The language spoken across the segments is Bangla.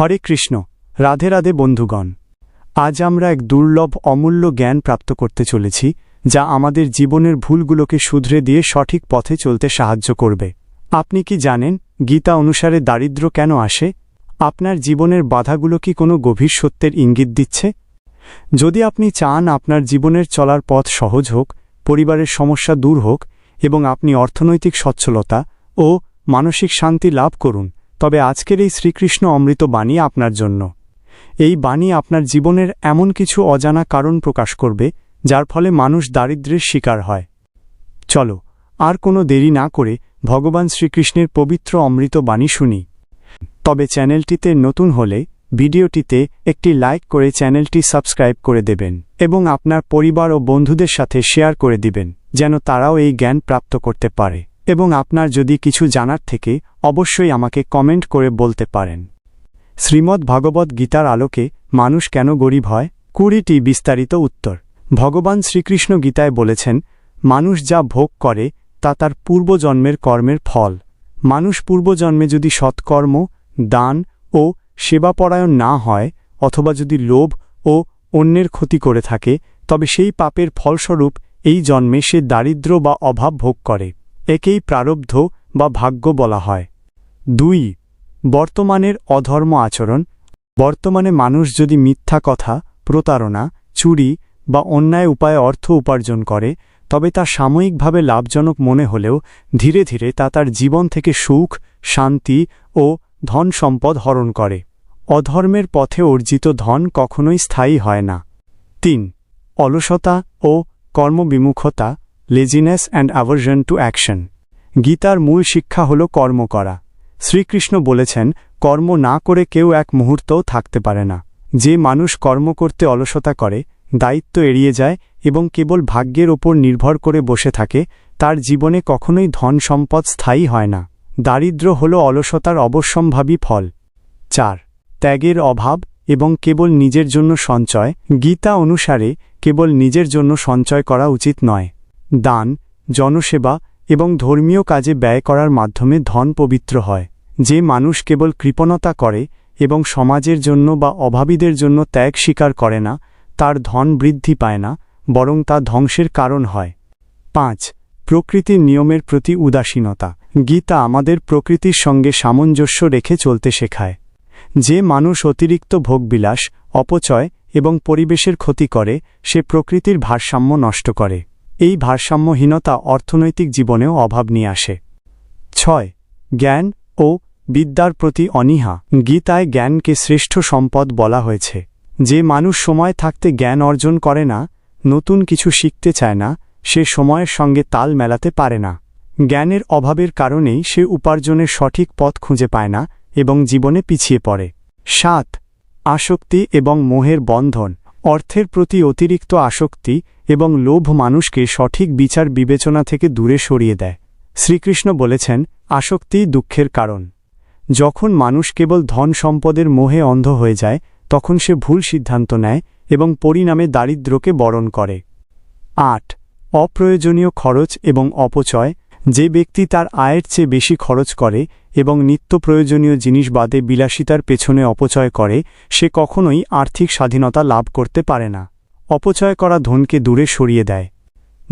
হরে কৃষ্ণ, রাধে রাধে বন্ধুগণ। আজ আমরা এক দুর্লভ, অমূল্য জ্ঞান প্রাপ্ত করতে চলেছি, যা আমাদের জীবনের ভুলগুলোকে শুধরে দিয়ে সঠিক পথে চলতে সাহায্য করবে। আপনি কি জানেন, গীতা অনুসারে দারিদ্র্য কেন আসে? আপনার জীবনের বাধাগুলো কি কোনো গভীর সত্যের ইঙ্গিত দিচ্ছে? যদি আপনি চান আপনার জীবনের চলার পথ সহজ হোক, পরিবারের সমস্যা দূর হোক, এবং আপনি অর্থনৈতিক সচ্ছলতা ও মানসিক শান্তি লাভ করুন তবে আজকের এই শ্রীকৃষ্ণ অমৃত বাণী আপনার জন্য। এই বাণী আপনার জীবনের এমন কিছু অজানা কারণ প্রকাশ করবে, যার ফলে মানুষ দারিদ্র্যের শিকার হয়। চলো, আর কোনো দেরি না করে ভগবান শ্রীকৃষ্ণের পবিত্র অমৃত বাণী শুনি। তবে চ্যানেলটিতে নতুন হলে ভিডিওটিতে একটি লাইক করে চ্যানেলটি সাবস্ক্রাইব করে দেবেন এবং আপনার পরিবার ও বন্ধুদের সাথে শেয়ার করে দিবেন, যেন তারাও এই জ্ঞান প্রাপ্ত করতে পারে। এবং আপনার যদি কিছু জানার থেকে, অবশ্যই আমাকে কমেন্ট করে বলতে পারেন। শ্রীমদ্ ভগবত গীতার আলোকে, মানুষ কেন গরিব হয়? কুড়িটি বিস্তারিত উত্তর। ভগবান শ্রীকৃষ্ণ গীতায় বলেছেন, মানুষ যা ভোগ করে, তা তার পূর্বজন্মের কর্মের ফল। মানুষ পূর্বজন্মে যদি সৎকর্ম, দান ও সেবাপরায়ণ না হয়, অথবা যদি লোভ ও অন্যের ক্ষতি করে থাকে, তবে সেই পাপের ফলস্বরূপ এই জন্মে সে দারিদ্র্য বা অভাব ভোগ করে। একেই প্রারব্ধ বা ভাগ্য বলা হয়। দুই, বর্তমানের অধর্ম আচরণ। বর্তমানে মানুষ যদি মিথ্যা কথা, প্রতারণা, চুরি বা অন্যায় উপায়ে অর্থ উপার্জন করে, তবে তা সাময়িকভাবে লাভজনক মনে হলেও ধীরে ধীরে তা তার জীবন থেকে সুখ, শান্তি ও ধন সম্পদ হরণ করে। অধর্মের পথে অর্জিত ধন কখনোই স্থায়ী হয় না। তিন, অলসতা ও কর্মবিমুখতা। Laziness and aversion to action গীতার মূল শিক্ষা হল কর্ম করা। শ্রীকৃষ্ণ বলেছেন, কর্ম না করে কেউ এক মুহূর্তও থাকতে পারে না। যে মানুষ কর্ম করতে অলসতা করে, দায়িত্ব এড়িয়ে যায় এবং কেবল ভাগ্যের ওপর নির্ভর করে বসে থাকে, তার জীবনে কখনোই ধন সম্পদ স্থায়ী হয় না। দারিদ্র্য হল অলসতার অবশ্যম্ভাবী ফল। চার, ত্যাগের অভাব এবং কেবল নিজের জন্য সঞ্চয়। গীতা অনুসারে, কেবল নিজের জন্য সঞ্চয় করা উচিত নয়। দান, জনসেবা এবং ধর্মীয় কাজে ব্যয় করার মাধ্যমে ধন পবিত্র হয়, যে মানুষ কেবল কৃপণতা করে এবং সমাজের জন্য বা অভাবীদের জন্য ত্যাগ স্বীকার করে না, তার ধন বৃদ্ধি পায় না, বরং তা ধ্বংসের কারণ হয়। পাঁচ, প্রকৃতির নিয়মের প্রতি উদাসীনতা। গীতা আমাদের প্রকৃতির সঙ্গে সামঞ্জস্য রেখে চলতে শেখায়। যে মানুষ অতিরিক্ত ভোগবিলাস, অপচয় এবং পরিবেশের ক্ষতি করে, সে প্রকৃতির ভারসাম্য নষ্ট করে। এই ভারসাম্যহীনতা অর্থনৈতিক জীবনেও অভাব নিয়ে আসে। ছয়, জ্ঞান ও বিদ্যার প্রতি অনীহা। গীতায় জ্ঞানকে শ্রেষ্ঠ সম্পদ বলা হয়েছে। যে মানুষ সময় থাকতে জ্ঞান অর্জন করে না, নতুন কিছু শিখতে চায় না, সে সময়ের সঙ্গে তাল মেলাতে পারে না। জ্ঞানের অভাবের কারণেই সে উপার্জনের সঠিক পথ খুঁজে পায় না এবং জীবনে পিছিয়ে পড়ে। সাত, আসক্তি এবং মোহের বন্ধন। অর্থের প্রতি অতিরিক্ত আসক্তি এবং লোভ মানুষকে সঠিক বিচার বিবেচনা থেকে দূরে সরিয়ে দেয়। শ্রীকৃষ্ণ বলেছেন আসক্তিই দুঃখের কারণ। যখন মানুষ কেবল ধন সম্পদের মোহে অন্ধ হয়ে যায়, তখন সে ভুল সিদ্ধান্ত নেয় এবং পরিণামে দারিদ্র্যকে বরণ করে। আট, অপ্রয়োজনীয় খরচ এবং অপচয় যে ব্যক্তি তার আয়ের চেয়ে বেশি খরচ করে এবং নিত্য প্রয়োজনীয় জিনিস বাদে বিলাসিতার পেছনে অপচয় করে, সে কখনোই আর্থিক স্বাধীনতা লাভ করতে পারে না। অপচয় করা ধনকে দূরে সরিয়ে দেয়।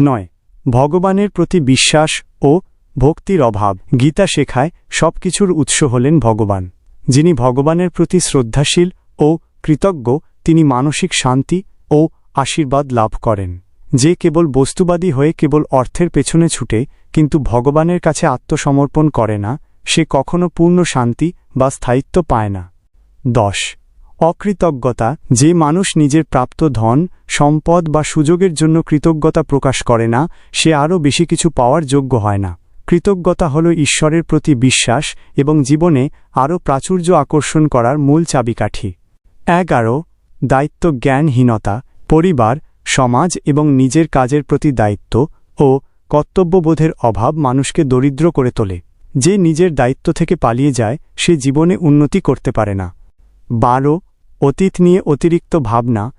নয়, ভগবানের প্রতি বিশ্বাস ও ভক্তির অভাব। গীতা শেখায়, সবকিছুর উৎস হলেন ভগবান। যিনি ভগবানের প্রতি শ্রদ্ধাশীল ও কৃতজ্ঞ, তিনি মানসিক শান্তি ও আশীর্বাদ লাভ করেন। যে কেবল বস্তুবাদী হয়ে কেবল অর্থের পেছনে ছুটে, কিন্তু ভগবানের কাছে আত্মসমর্পণ করে না, সে কখনো পূর্ণ শান্তি বা স্থায়িত্ব পায় না। দশ। অকৃতজ্ঞতা, যে মানুষ নিজের প্রাপ্ত ধন, সম্পদ বা সুযোগের জন্য কৃতজ্ঞতা প্রকাশ করে না, সে আরও বেশি কিছু পাওয়ার যোগ্য হয় না। কৃতজ্ঞতা হল ঈশ্বরের প্রতি বিশ্বাস এবং জীবনে আরও প্রাচুর্য আকর্ষণ করার মূল চাবিকাঠি। এগারো। দায়িত্ব জ্ঞানহীনতা পরিবার সমাজ এবং নিজের কাজের প্রতি দায়িত্ব ও কর্তব্যবোধের অভাব মানুষকে দরিদ্র করে তোলে। যে নিজের দায়িত্ব থেকে পালিয়ে যায়, সে জীবনে উন্নতি করতে পারে না। বারো, অতীত নিয়ে অতিরিক্ত ভাবনা।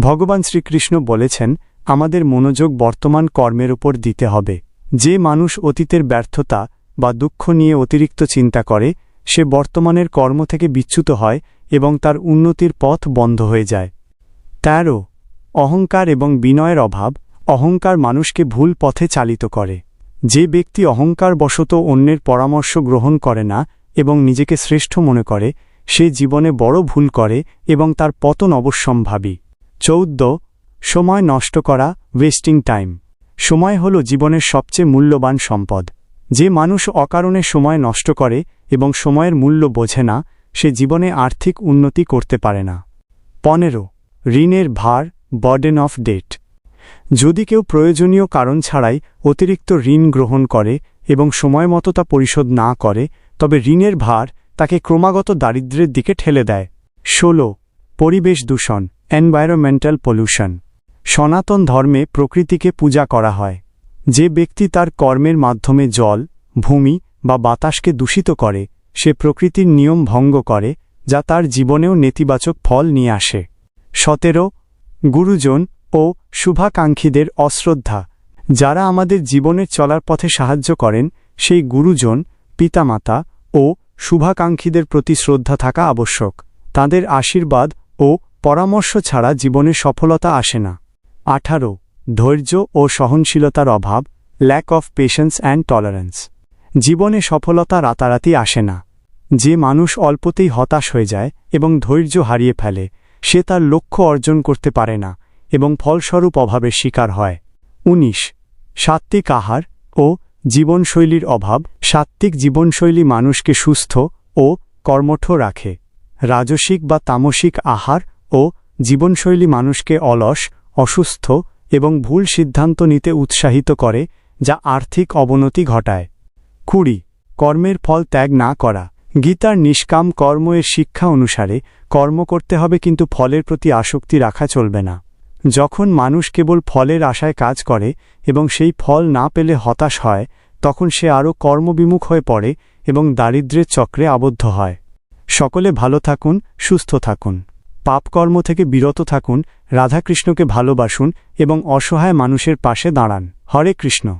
ভগবান শ্রীকৃষ্ণ বলেছেন, আমাদের মনোযোগ বর্তমান কর্মের উপর দিতে হবে। যে মানুষ অতীতের ব্যর্থতা বা দুঃখ নিয়ে অতিরিক্ত চিন্তা করে, সে বর্তমানের কর্ম থেকে বিচ্যুত হয় এবং তার উন্নতির পথ বন্ধ হয়ে যায়। তেরো অহংকার এবং বিনয়ের অভাব অহংকার মানুষকে ভুল পথে চালিত করে। যে ব্যক্তি অহংকার বশত অন্যের পরামর্শ গ্রহণ করে না এবং নিজেকে শ্রেষ্ঠ মনে করে, সে জীবনে বড় ভুল করে এবং তার পতন অবশ্যম্ভাবী। চৌদ্দ, সময় নষ্ট করা ওয়েস্টিং টাইম সময় হল জীবনের সবচেয়ে মূল্যবান সম্পদ। যে মানুষ অকারণে সময় নষ্ট করে এবং সময়ের মূল্য বোঝে না, সে জীবনে আর্থিক উন্নতি করতে পারে না। পনেরো, ঋণের ভার বর্ডেন অফ ডেট যদি কেউ প্রয়োজনীয় কারণ ছাড়াই অতিরিক্ত ঋণ গ্রহণ করে এবং সময়মতো তা পরিশোধ না করে, তবে ঋণের ভার তাকে ক্রমাগত দারিদ্র্যের দিকে ঠেলে দেয়। ষোলো। পরিবেশ দূষণ এনভায়রনমেন্টাল পলিউশন সনাতন ধর্মে প্রকৃতিকে পূজা করা হয়। যে ব্যক্তি তার কর্মের মাধ্যমে জল, ভূমি বা বাতাসকে দূষিত করে, সে প্রকৃতির নিয়ম ভঙ্গ করে, যা তার জীবনেও নেতিবাচক ফল নিয়ে আসে। সতেরো। গুরুজন ও শুভাকাঙ্ক্ষীদের অশ্রদ্ধা। যারা আমাদের জীবনের চলার পথে সাহায্য করেন, সেই গুরুজন, পিতামাতা ও শুভাকাঙ্ক্ষীদের প্রতি শ্রদ্ধা থাকা আবশ্যক। তাদের আশীর্বাদ ও পরামর্শ ছাড়া জীবনে সফলতা আসে না। আঠারো, ধৈর্য ও সহনশীলতার অভাব lack of patience and tolerance জীবনে সফলতা রাতারাতি আসে না। যে মানুষ অল্পতেই হতাশ হয়ে যায় এবং ধৈর্য হারিয়ে ফেলে সে তার লক্ষ্য অর্জন করতে পারে না এবং ফলস্বরূপ অভাবের শিকার হয়। ১৯ সাত্ত্বিক আহার ও জীবনশৈলীর অভাব সাত্ত্বিক জীবনশৈলী মানুষকে সুস্থ ও কর্মঠ রাখে। রাজসিক বা তামসিক আহার ও জীবনশৈলী মানুষকে অলস, অসুস্থ এবং ভুল সিদ্ধান্ত নিতে উৎসাহিত করে, যা আর্থিক অবনতি ঘটায়। কুড়ি। কর্মের ফল ত্যাগ না করা। গীতার নিষ্কাম কর্ম এর শিক্ষা অনুসারে কর্ম করতে হবে কিন্তু ফলের প্রতি আসক্তি রাখা চলবে না। যখন মানুষ কেবল ফলের আশায় কাজ করে এবং সেই ফল না পেলে হতাশ হয়, তখন সে আরও কর্মবিমুখ হয়ে পড়ে এবং দারিদ্র্যের চক্রে আবদ্ধ হয়। সকলে ভালো থাকুন, সুস্থ থাকুন। পাপকর্ম থেকে বিরত থাকুন, রাধাকৃষ্ণকে ভালোবাসুন এবং অসহায় মানুষের পাশে দাঁড়ান। হরে কৃষ্ণ।